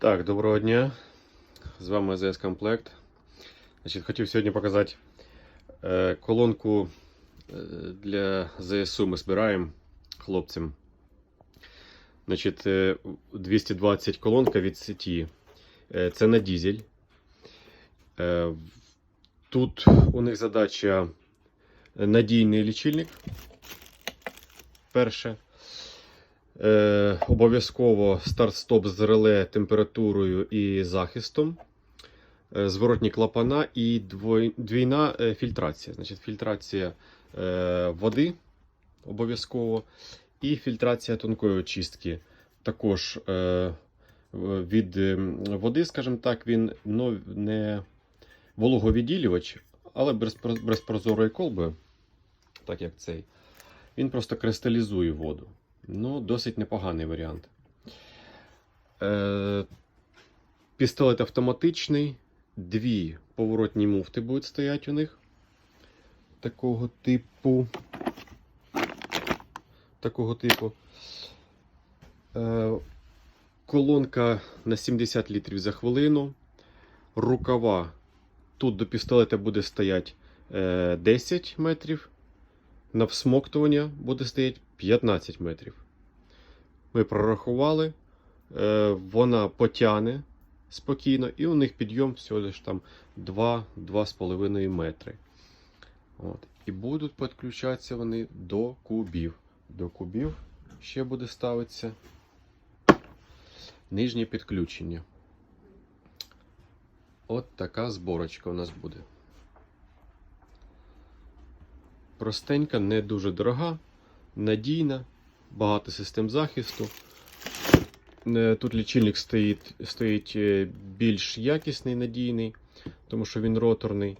Так, доброго дня. З вами АЗС Комплект. Значить, хотів сьогодні показати е, колонку е, для ЗСУ ми збираємо хлопцям. Значить, е, 220 колонка від сеті. Е, це на дізель. Е, тут у них задача надійний лічильник. Перше. Е, обов'язково старт-стоп з реле температурою і захистом, е, зворотні клапана і двійна е, фільтрація. Значить, фільтрація е, води обов'язково і фільтрація тонкої очистки. Також е, від води, скажімо так, він ну, не вологовідділювач, але без прозорої колби, так як цей, він просто кристалізує воду. Ну, досить непоганий варіант. Е, пістолет автоматичний. Дві поворотні муфти будуть стояти у них. Такого типу. Такого типу. Е, колонка на 70 літрів за хвилину. Рукава. Тут до пістолета буде стояти е, 10 метрів. На всмоктування буде стояти 15 метрів. Ми прорахували, е, вона потягне спокійно, і у них підйом всього лиш там 2-2,5 метри. От. І будуть підключатися вони до кубів. До кубів ще буде ставитися нижнє підключення. От така зборочка у нас буде. Простенька, не дуже дорога, надійна, багато систем захисту. Е, Тут лічильник стоїть, стоїть е, більш якісний, надійний, тому що він роторний.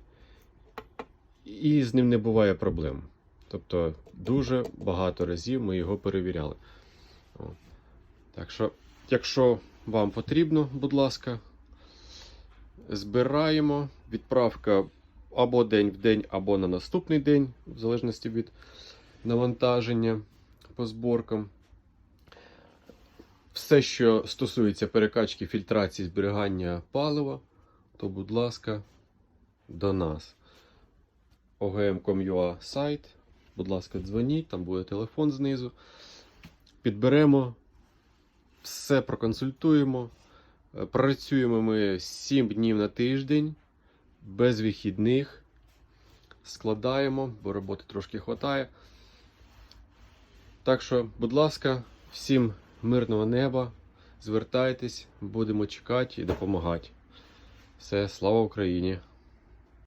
І з ним не буває проблем. Тобто дуже багато разів ми його перевіряли. Так що, якщо вам потрібно, будь ласка, збираємо. Відправка або день в день, або на наступний день, в залежності від навантаження по зборкам. Все, що стосується перекачки, фільтрації, зберігання палива, то, будь ласка, до нас. ogm.com.ua сайт. Будь ласка, дзвоніть, там буде телефон знизу. Підберемо, все проконсультуємо. Е, Працюємо ми 7 днів на тиждень, без вихідних. Складаємо, бо роботи трошки вистачає. Так що, будь ласка, всім мирного неба. Звертайтесь, будемо чекати і допомагати. Все, слава Україні!